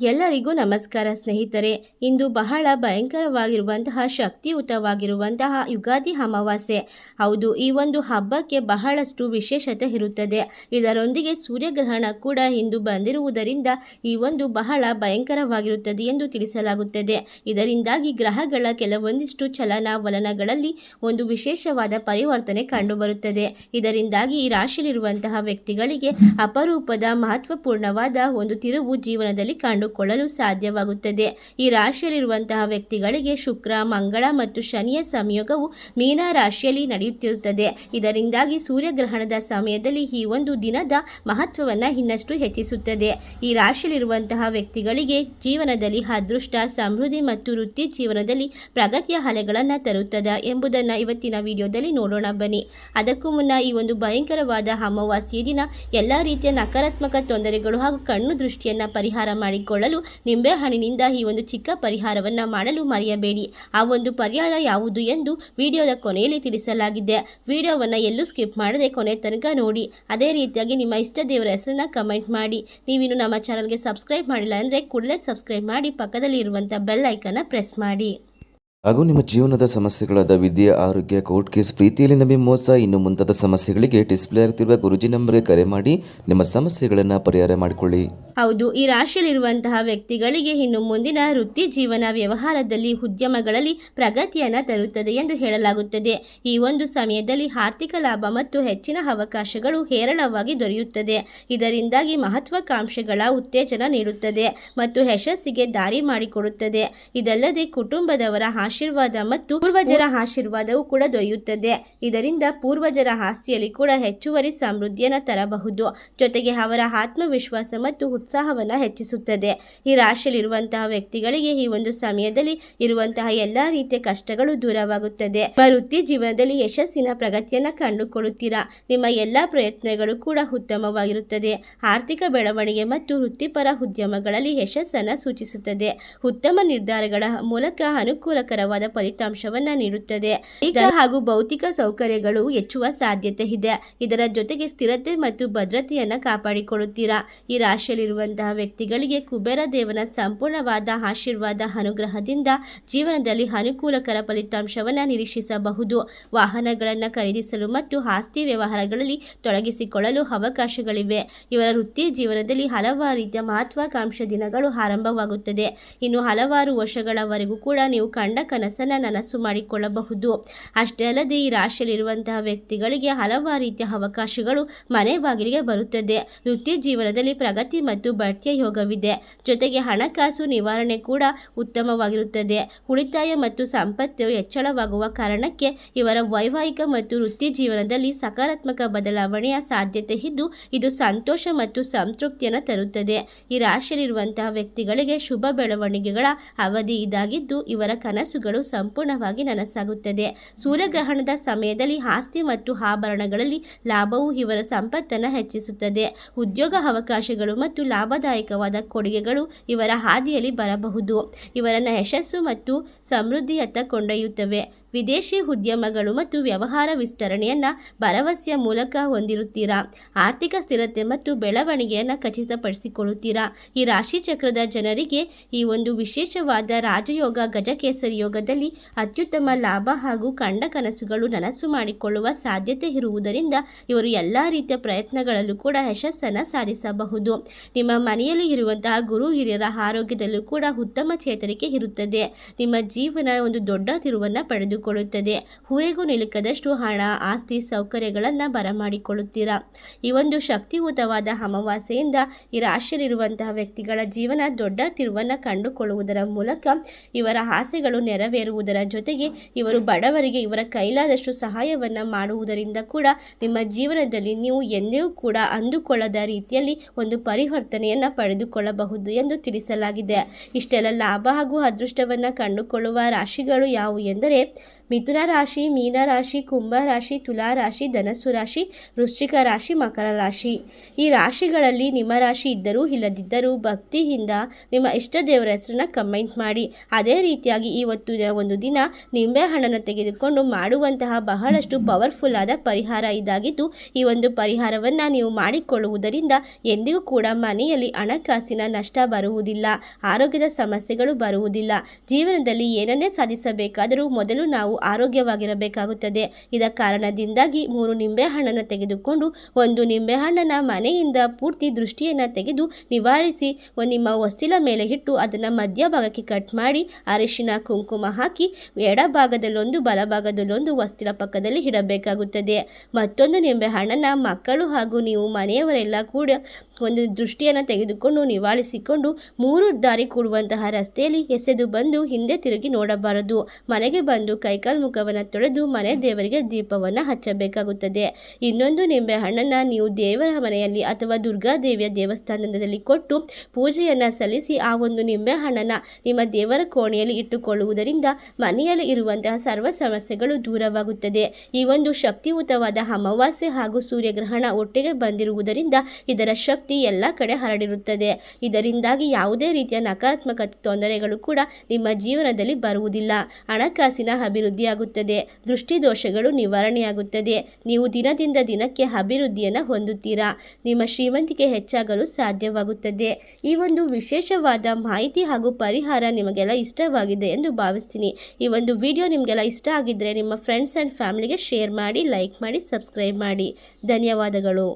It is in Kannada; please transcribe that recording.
ಎಲ್ಲರಿಗೂ ನಮಸ್ಕಾರ ಸ್ನೇಹಿತರೆ. ಇಂದು ಬಹಳ ಭಯಂಕರವಾಗಿರುವಂತಹ ಶಕ್ತಿಯುತವಾಗಿರುವಂತಹ ಯುಗಾದಿ ಅಮಾವಾಸ್ಯೆ. ಹೌದು, ಈ ಒಂದು ಹಬ್ಬಕ್ಕೆ ಬಹಳಷ್ಟು ವಿಶೇಷತೆ ಇರುತ್ತದೆ. ಇದರೊಂದಿಗೆ ಸೂರ್ಯಗ್ರಹಣ ಕೂಡ ಇಂದು ಬಂದಿರುವುದರಿಂದ ಈ ಒಂದು ಬಹಳ ಭಯಂಕರವಾಗಿರುತ್ತದೆ ಎಂದು ತಿಳಿಸಲಾಗುತ್ತದೆ. ಇದರಿಂದಾಗಿ ಗ್ರಹಗಳ ಕೆಲವೊಂದಿಷ್ಟು ಚಲನವಲನಗಳಲ್ಲಿ ಒಂದು ವಿಶೇಷವಾದ ಪರಿವರ್ತನೆ ಕಂಡುಬರುತ್ತದೆ. ಇದರಿಂದಾಗಿ ಈ ರಾಶಿಯಲ್ಲಿರುವಂತಹ ವ್ಯಕ್ತಿಗಳಿಗೆ ಅಪರೂಪದ, ಮಹತ್ವಪೂರ್ಣವಾದ ಒಂದು ತಿರುವು ಜೀವನದಲ್ಲಿ ಕಂಡುಕೊಳ್ಳಲು ಸಾಧ್ಯವಾಗುತ್ತದೆ. ಈ ರಾಶಿಯಲ್ಲಿರುವಂತಹ ವ್ಯಕ್ತಿಗಳಿಗೆ ಶುಕ್ರ, ಮಂಗಳ ಮತ್ತು ಶನಿಯ ಸಂಯೋಗವು ಮೀನ ರಾಶಿಯಲ್ಲಿ ನಡೆಯುತ್ತಿರುತ್ತದೆ. ಇದರಿಂದಾಗಿ ಸೂರ್ಯಗ್ರಹಣದ ಸಮಯದಲ್ಲಿ ಈ ಒಂದು ದಿನದ ಮಹತ್ವವನ್ನು ಇನ್ನಷ್ಟು ಹೆಚ್ಚಿಸುತ್ತದೆ. ಈ ರಾಶಿಯಲ್ಲಿರುವಂತಹ ವ್ಯಕ್ತಿಗಳಿಗೆ ಜೀವನದಲ್ಲಿ ಅದೃಷ್ಟ, ಸಮೃದ್ಧಿ ಮತ್ತು ವೃತ್ತಿ ಜೀವನದಲ್ಲಿ ಪ್ರಗತಿಯ ಅಲೆಗಳನ್ನು ತರುತ್ತದೆ ಎಂಬುದನ್ನು ಇವತ್ತಿನ ವಿಡಿಯೋದಲ್ಲಿ ನೋಡೋಣ ಬನ್ನಿ. ಅದಕ್ಕೂ ಮುನ್ನ ಈ ಒಂದು ಭಯಂಕರವಾದ ಅಮಾವಾಸ್ಯೆ ದಿನ ಎಲ್ಲ ರೀತಿಯ ನಕಾರಾತ್ಮಕ ತೊಂದರೆಗಳು ಹಾಗೂ ಕಣ್ಣು ದೃಷ್ಟಿಯನ್ನು ಪರಿಹಾರ ಮಾಡಿಕೊಳ್ಳಲು ನಿಂಬೆಹಣ್ಣಿನಿಂದ ಈ ಒಂದು ಚಿಕ್ಕ ಪರಿಹಾರವನ್ನು ಮಾಡಲು ಮರೆಯಬೇಡಿ. ಆ ಒಂದು ಪರಿಹಾರ ಯಾವುದು ಎಂದು ವಿಡಿಯೋದ ಕೊನೆಯಲ್ಲಿ ತಿಳಿಸಲಾಗಿದೆ. ವಿಡಿಯೋವನ್ನು ಎಲ್ಲೂ ಸ್ಕಿಪ್ ಮಾಡದೆ ಕೊನೆ ತನಕ ನೋಡಿ. ಅದೇ ರೀತಿಯಾಗಿ ನಿಮ್ಮ ಇಷ್ಟ ದೇವರ ಹೆಸರನ್ನ ಕಮೆಂಟ್ ಮಾಡಿ. ನೀವಿನ್ನು ನಮ್ಮ ಚಾನಲ್ಗೆ ಸಬ್ಸ್ಕ್ರೈಬ್ ಮಾಡಿಲ್ಲ ಅಂದರೆ ಕೂಡಲೇ ಸಬ್ಸ್ಕ್ರೈಬ್ ಮಾಡಿ. ಪಕ್ಕದಲ್ಲಿ ಇರುವಂಥ ಬೆಲ್ ಐಕನ್ನ ಪ್ರೆಸ್ ಮಾಡಿ. ಹಾಗೂ ನಿಮ್ಮ ಜೀವನದ ಸಮಸ್ಯೆಗಳಾದ ವಿದ್ಯೆ, ಆರೋಗ್ಯ, ಕೋರ್ಟ್ ಕೇಸ್, ಪ್ರೀತಿಯಲ್ಲಿ ನಂಬಿ ಮೋಸ, ಇನ್ನು ಮುಂತಾದ ಸಮಸ್ಯೆಗಳಿಗೆ ಡಿಸ್ಪ್ಲೇ ಆಗುತ್ತಿರುವ ಗುರುಜಿ ನಂಬರ್ಗೆ ಕರೆ ಮಾಡಿ ನಿಮ್ಮ ಸಮಸ್ಯೆಗಳನ್ನು ಪರಿಹಾರ ಮಾಡಿಕೊಳ್ಳಿ. ಹೌದು, ಈ ರಾಶಿಯಲ್ಲಿರುವಂತಹ ವ್ಯಕ್ತಿಗಳಿಗೆ ಇನ್ನು ಮುಂದಿನ ವೃತ್ತಿ ಜೀವನ ವ್ಯವಹಾರದಲ್ಲಿ ಉದ್ಯಮಗಳಲ್ಲಿ ಪ್ರಗತಿಯನ್ನು ತರುತ್ತದೆ ಎಂದು ಹೇಳಲಾಗುತ್ತದೆ. ಈ ಒಂದು ಸಮಯದಲ್ಲಿ ಆರ್ಥಿಕ ಲಾಭ ಮತ್ತು ಹೆಚ್ಚಿನ ಅವಕಾಶಗಳು ಹೇರಳವಾಗಿ ದೊರೆಯುತ್ತದೆ. ಇದರಿಂದಾಗಿ ಮಹತ್ವಾಕಾಂಕ್ಷೆಗಳ ಉತ್ತೇಜನ ನೀಡುತ್ತದೆ ಮತ್ತು ಯಶಸ್ಸಿಗೆ ದಾರಿ ಮಾಡಿಕೊಡುತ್ತದೆ. ಇದಲ್ಲದೆ ಕುಟುಂಬದವರ ಆಶೀರ್ವಾದ ಮತ್ತು ಪೂರ್ವಜರ ಆಶೀರ್ವಾದವೂ ಕೂಡ ದೊರೆಯುತ್ತದೆ. ಇದರಿಂದ ಪೂರ್ವಜರ ಆಸ್ತಿಯಲ್ಲಿ ಕೂಡ ಹೆಚ್ಚುವರಿ ಸಮೃದ್ಧಿಯನ್ನು ತರಬಹುದು. ಜೊತೆಗೆ ಅವರ ಆತ್ಮವಿಶ್ವಾಸ ಮತ್ತು ಉತ್ಸಾಹವನ್ನು ಹೆಚ್ಚಿಸುತ್ತದೆ. ಈ ರಾಶಿಯಲ್ಲಿರುವಂತಹ ವ್ಯಕ್ತಿಗಳಿಗೆ ಈ ಒಂದು ಸಮಯದಲ್ಲಿ ಇರುವಂತಹ ಎಲ್ಲಾ ರೀತಿಯ ಕಷ್ಟಗಳು ದೂರವಾಗುತ್ತದೆ. ವೃತ್ತಿ ಜೀವನದಲ್ಲಿ ಯಶಸ್ಸಿನ ಪ್ರಗತಿಯನ್ನು ಕಂಡುಕೊಳ್ಳುತ್ತೀರಾ? ನಿಮ್ಮ ಎಲ್ಲಾ ಪ್ರಯತ್ನಗಳು ಕೂಡ ಉತ್ತಮವಾಗಿರುತ್ತದೆ. ಆರ್ಥಿಕ ಬೆಳವಣಿಗೆ ಮತ್ತು ವೃತ್ತಿಪರ ಉದ್ಯಮಗಳಲ್ಲಿ ಯಶಸ್ಸನ್ನು ಸೂಚಿಸುತ್ತದೆ. ಉತ್ತಮ ನಿರ್ಧಾರಗಳ ಮೂಲಕ ಅನುಕೂಲಕರವಾದ ಫಲಿತಾಂಶವನ್ನ ನೀಡುತ್ತದೆ. ಈಗ ಹಾಗೂ ಭೌತಿಕ ಸೌಕರ್ಯಗಳು ಹೆಚ್ಚುವ ಸಾಧ್ಯತೆ ಇದೆ. ಇದರ ಜೊತೆಗೆ ಸ್ಥಿರತೆ ಮತ್ತು ಭದ್ರತೆಯನ್ನ ಕಾಪಾಡಿಕೊಳ್ಳುತ್ತೀರಾ? ಈ ರಾಶಿಯಲ್ಲಿರುವಂತಹ ವ್ಯಕ್ತಿಗಳಿಗೆ ಕುಬೇರ ದೇವನ ಸಂಪೂರ್ಣವಾದ ಆಶೀರ್ವಾದ ಅನುಗ್ರಹದಿಂದ ಜೀವನದಲ್ಲಿ ಅನುಕೂಲಕರ ಫಲಿತಾಂಶವನ್ನ ನಿರೀಕ್ಷಿಸಬಹುದು. ವಾಹನಗಳನ್ನು ಖರೀದಿಸಲು ಮತ್ತು ಆಸ್ತಿ ವ್ಯವಹಾರಗಳಲ್ಲಿ ತೊಡಗಿಸಿಕೊಳ್ಳಲು ಅವಕಾಶಗಳಿವೆ. ಇವರ ವೃತ್ತಿ ಜೀವನದಲ್ಲಿ ಹಲವಾರು ರೀತಿಯ ಮಹತ್ವಾಕಾಂಕ್ಷೆ ದಿನಗಳು ಆರಂಭವಾಗುತ್ತದೆ. ಇನ್ನು ಹಲವಾರು ವರ್ಷಗಳವರೆಗೂ ಕೂಡ ನೀವು ಕಂಡ ಕನಸನ್ನು ನನಸು ಮಾಡಿಕೊಳ್ಳಬಹುದು ಅಷ್ಟೇ ಅಲ್ಲದೆ ಈ ರಾಶಿಯಲ್ಲಿರುವಂತಹ ವ್ಯಕ್ತಿಗಳಿಗೆ ಹಲವಾರು ರೀತಿಯ ಅವಕಾಶಗಳು ಮನೆ ಬಾಗಿಲಿಗೆ ಬರುತ್ತದೆ. ವೃತ್ತಿ ಜೀವನದಲ್ಲಿ ಪ್ರಗತಿ ಮತ್ತು ಬಡ್ತಿಯ ಯೋಗವಿದೆ. ಜೊತೆಗೆ ಹಣಕಾಸು ನಿವಾರಣೆ ಕೂಡ ಉತ್ತಮವಾಗಿರುತ್ತದೆ. ಉಳಿತಾಯ ಮತ್ತು ಸಂಪತ್ತು ಹೆಚ್ಚಳವಾಗುವ ಕಾರಣಕ್ಕೆ ಇವರ ವೈವಾಹಿಕ ಮತ್ತು ವೃತ್ತಿ ಜೀವನದಲ್ಲಿ ಸಕಾರಾತ್ಮಕ ಬದಲಾವಣೆಯ ಸಾಧ್ಯತೆ ಇದ್ದು, ಇದು ಸಂತೋಷ ಮತ್ತು ಸಂತೃಪ್ತಿಯನ್ನು ತರುತ್ತದೆ. ಈ ರಾಶಿಯಲ್ಲಿರುವಂತಹ ವ್ಯಕ್ತಿಗಳಿಗೆ ಶುಭ ಬೆಳವಣಿಗೆಗಳ ಅವಧಿ ಇದಾಗಿದ್ದು, ಇವರ ಕನಸುಗಳು ಸಂಪೂರ್ಣವಾಗಿ ನನಸಾಗುತ್ತದೆ. ಸೂರ್ಯಗ್ರಹಣದ ಸಮಯದಲ್ಲಿ ಆಸ್ತಿ ಮತ್ತು ಆಭರಣಗಳಲ್ಲಿ ಲಾಭವು ಇವರ ಸಂಪತ್ತನ್ನು ಹೆಚ್ಚಿಸುತ್ತದೆ. ಉದ್ಯೋಗ ಅವಕಾಶಗಳು ಮತ್ತು ಲಾಭದಾಯಕವಾದ ಕೊಡುಗೆಗಳು ಇವರ ಹಾದಿಯಲ್ಲಿ ಬರಬಹುದು. ಇವರನ್ನು ಯಶಸ್ಸು ಮತ್ತು ಸಮೃದ್ಧಿಯತ್ತ ಕೊಂಡೊಯ್ಯುತ್ತವೆ. ವಿದೇಶಿ ಉದ್ಯಮಗಳು ಮತ್ತು ವ್ಯವಹಾರ ವಿಸ್ತರಣೆಯನ್ನು ಭರವಸೆಯ ಮೂಲಕ ಹೊಂದಿರುತ್ತೀರಾ? ಆರ್ಥಿಕ ಸ್ಥಿರತೆ ಮತ್ತು ಬೆಳವಣಿಗೆಯನ್ನು ಖಚಿತಪಡಿಸಿಕೊಳ್ಳುತ್ತೀರಾ? ಈ ರಾಶಿ ಚಕ್ರದ ಜನರಿಗೆ ಈ ಒಂದು ವಿಶೇಷವಾದ ರಾಜಯೋಗ ಗಜಕೇಸರಿ ಯೋಗದಲ್ಲಿ ಅತ್ಯುತ್ತಮ ಲಾಭ ಹಾಗೂ ಕಂಡ ಕನಸುಗಳು ನನಸು ಮಾಡಿಕೊಳ್ಳುವ ಸಾಧ್ಯತೆ ಇರುವುದರಿಂದ ಇವರು ಎಲ್ಲ ರೀತಿಯ ಪ್ರಯತ್ನಗಳಲ್ಲೂ ಕೂಡ ಯಶಸ್ಸನ್ನು ಸಾಧಿಸಬಹುದು. ನಿಮ್ಮ ಮನೆಯಲ್ಲಿ ಇರುವಂತಹ ಗುರು ಹಿರಿಯರ ಆರೋಗ್ಯದಲ್ಲೂ ಕೂಡ ಉತ್ತಮ ಚೇತರಿಕೆ ಇರುತ್ತದೆ. ನಿಮ್ಮ ಜೀವನ ಒಂದು ದೊಡ್ಡ ತಿರುವನ್ನು ಪಡೆದುಕೊಳ್ಳುತ್ತದೆ ಹೂವೆಗೂ ನಿಲುಕದಷ್ಟು ಹಣ, ಆಸ್ತಿ, ಸೌಕರ್ಯಗಳನ್ನು ಬರಮಾಡಿಕೊಳ್ಳುತ್ತೀರಾ? ಈ ಒಂದು ಶಕ್ತಿಯುತವಾದ ಅಮಾವಾಸ್ಯೆಯಿಂದ ಈ ರಾಶಿಯಲ್ಲಿರುವಂತಹ ವ್ಯಕ್ತಿಗಳ ಜೀವನ ದೊಡ್ಡ ತಿರುವನ್ನು ಕಂಡುಕೊಳ್ಳುವುದರ ಮೂಲಕ ಇವರ ಆಸೆಗಳು ನೆರವೇರುವುದರ ಜೊತೆಗೆ ಇವರು ಬಡವರಿಗೆ ಇವರ ಕೈಲಾದಷ್ಟು ಸಹಾಯವನ್ನು ಮಾಡುವುದರಿಂದ ಕೂಡ ನಿಮ್ಮ ಜೀವನದಲ್ಲಿ ನೀವು ಎಂದಿಗೂ ಕೂಡ ಅಂದುಕೊಳ್ಳದ ರೀತಿಯಲ್ಲಿ ಒಂದು ಪರಿವರ್ತನೆಯನ್ನು ಪಡೆದುಕೊಳ್ಳಬಹುದು ಎಂದು ತಿಳಿಸಲಾಗಿದೆ. ಇಷ್ಟೆಲ್ಲ ಲಾಭ ಹಾಗೂ ಅದೃಷ್ಟವನ್ನು ಕಂಡುಕೊಳ್ಳುವ ರಾಶಿಗಳು ಯಾವುವು ಎಂದರೆ ಮಿಥುನ ರಾಶಿ, ಮೀನ ರಾಶಿ, ಕುಂಭ ರಾಶಿ, ತುಲಾ ರಾಶಿ, ಧನಸ್ಸು ರಾಶಿ, ವೃಶ್ಚಿಕ ರಾಶಿ, ಮಕರ ರಾಶಿ. ಈ ರಾಶಿಗಳಲ್ಲಿ ನಿಮ್ಮ ರಾಶಿ ಇದ್ದರೂ ಇಲ್ಲದಿದ್ದರೂ ಭಕ್ತಿಯಿಂದ ನಿಮ್ಮ ಇಷ್ಟ ದೇವರ ಹೆಸರನ್ನ ಕಮೆಂಟ್ ಮಾಡಿ. ಅದೇ ರೀತಿಯಾಗಿ ಇವತ್ತು ಒಂದು ದಿನ ನಿಂಬೆಹಣ್ಣನ್ನು ತೆಗೆದುಕೊಂಡು ಮಾಡುವಂತಹ ಬಹಳಷ್ಟು ಪವರ್ಫುಲ್ ಆದ ಪರಿಹಾರ ಇದಾಗಿದ್ದು, ಈ ಒಂದು ಪರಿಹಾರವನ್ನು ನೀವು ಮಾಡಿಕೊಳ್ಳುವುದರಿಂದ ಎಂದಿಗೂ ಕೂಡ ಮನೆಯಲ್ಲಿ ಹಣಕಾಸಿನ ನಷ್ಟ ಬರುವುದಿಲ್ಲ, ಆರೋಗ್ಯದ ಸಮಸ್ಯೆಗಳು ಬರುವುದಿಲ್ಲ. ಜೀವನದಲ್ಲಿ ಏನನ್ನೇ ಸಾಧಿಸಬೇಕಾದರೂ ಮೊದಲು ನಾವು ಆರೋಗ್ಯವಾಗಿರಬೇಕಾಗುತ್ತದೆ. ಇದ ಕಾರಣದಿಂದಾಗಿ ಮೂರು ನಿಂಬೆಹಣ್ಣನ್ನು ತೆಗೆದುಕೊಂಡು ಒಂದು ನಿಂಬೆಹಣ್ಣನ್ನು ಮನೆಯಿಂದ ಪೂರ್ತಿ ದೃಷ್ಟಿಯನ್ನು ತೆಗೆದು ನಿವಾರಿಸಿ ನಿಮ್ಮ ವಸ್ತಿಲ ಮೇಲೆ ಇಟ್ಟು ಅದನ್ನು ಮಧ್ಯಭಾಗಕ್ಕೆ ಕಟ್ ಮಾಡಿ, ಅರಿಶಿನ, ಕುಂಕುಮ ಹಾಕಿ ಎಡಭಾಗದಲ್ಲೊಂದು, ಬಲಭಾಗದಲ್ಲೊಂದು ವಸ್ತಿಲ ಪಕ್ಕದಲ್ಲಿ ಇಡಬೇಕಾಗುತ್ತದೆ. ಮತ್ತೊಂದು ನಿಂಬೆಹಣ್ಣನ್ನು ಮಕ್ಕಳು ಹಾಗೂ ನೀವು ಮನೆಯವರೆಲ್ಲ ಕೂಡ ಒಂದು ದೃಷ್ಟಿಯನ್ನು ತೆಗೆದುಕೊಂಡು ನಿವಾರಿಸಿಕೊಂಡು ಮೂರು ದಾರಿ ಕೂಡುವಂತಹ ರಸ್ತೆಯಲ್ಲಿ ಎಸೆದು ಬಂದು ಹಿಂದೆ ತಿರುಗಿ ನೋಡಬಾರದು. ಮನೆಗೆ ಬಂದು ಕೈಕಾಲು ಮುಖವನ್ನು ತೊಳೆದು ಮನೆ ದೇವರಿಗೆ ದೀಪವನ್ನು ಹಚ್ಚಬೇಕಾಗುತ್ತದೆ. ಇನ್ನೊಂದು ನಿಂಬೆ ಹಣ್ಣನ್ನು ನೀವು ದೇವರ ಮನೆಯಲ್ಲಿ ಅಥವಾ ದುರ್ಗಾದೇವಿಯ ದೇವಸ್ಥಾನದಲ್ಲಿ ಕೊಟ್ಟು ಪೂಜೆಯನ್ನು ಸಲ್ಲಿಸಿ ಆ ಒಂದು ನಿಂಬೆ ಹಣ್ಣನ್ನು ನಿಮ್ಮ ದೇವರ ಕೋಣೆಯಲ್ಲಿ ಇಟ್ಟುಕೊಳ್ಳುವುದರಿಂದ ಮನೆಯಲ್ಲಿ ಇರುವಂತಹ ಸರ್ವ ಸಮಸ್ಯೆಗಳು ದೂರವಾಗುತ್ತದೆ. ಈ ಒಂದು ಶಕ್ತಿಯುತವಾದ ಅಮಾವಾಸ್ಯೆ ಹಾಗೂ ಸೂರ್ಯಗ್ರಹಣ ಒಟ್ಟಿಗೆ ಬಂದಿರುವುದರಿಂದ ಇದರ ಶಕ್ತಿ ಎಲ್ಲ ಕಡೆ ಹರಡಿರುತ್ತದೆ. ಇದರಿಂದಾಗಿ ಯಾವುದೇ ರೀತಿಯ ನಕಾರಾತ್ಮಕ ತೊಂದರೆಗಳು ಕೂಡ ನಿಮ್ಮ ಜೀವನದಲ್ಲಿ ಬರುವುದಿಲ್ಲ. ಹಣಕಾಸಿನ ಅಭಿವೃದ್ಧಿಯಾಗುತ್ತದೆ. ದೃಷ್ಟಿದೋಷಗಳು ನಿವಾರಣೆಯಾಗುತ್ತದೆ. ನೀವು ದಿನದಿಂದ ದಿನಕ್ಕೆ ಅಭಿವೃದ್ಧಿಯನ್ನು ಹೊಂದುತ್ತೀರಾ? ನಿಮ್ಮ ಶ್ರೀಮಂತಿಕೆ ಹೆಚ್ಚಾಗಲು ಸಾಧ್ಯವಾಗುತ್ತದೆ. ಈ ಒಂದು ವಿಶೇಷವಾದ ಮಾಹಿತಿ ಹಾಗೂ ಪರಿಹಾರ ನಿಮಗೆಲ್ಲ ಇಷ್ಟವಾಗಿದೆ ಎಂದು ಭಾವಿಸ್ತೀನಿ. ಈ ಒಂದು ವಿಡಿಯೋ ನಿಮಗೆಲ್ಲ ಇಷ್ಟ ಆಗಿದ್ದರೆ ನಿಮ್ಮ ಫ್ರೆಂಡ್ಸ್ ಆ್ಯಂಡ್ ಫ್ಯಾಮಿಲಿಗೆ ಶೇರ್ ಮಾಡಿ ಲೈಕ್ ಮಾಡಿ ಸಬ್ಸ್ಕ್ರೈಬ್ ಮಾಡಿ. ಧನ್ಯವಾದಗಳು.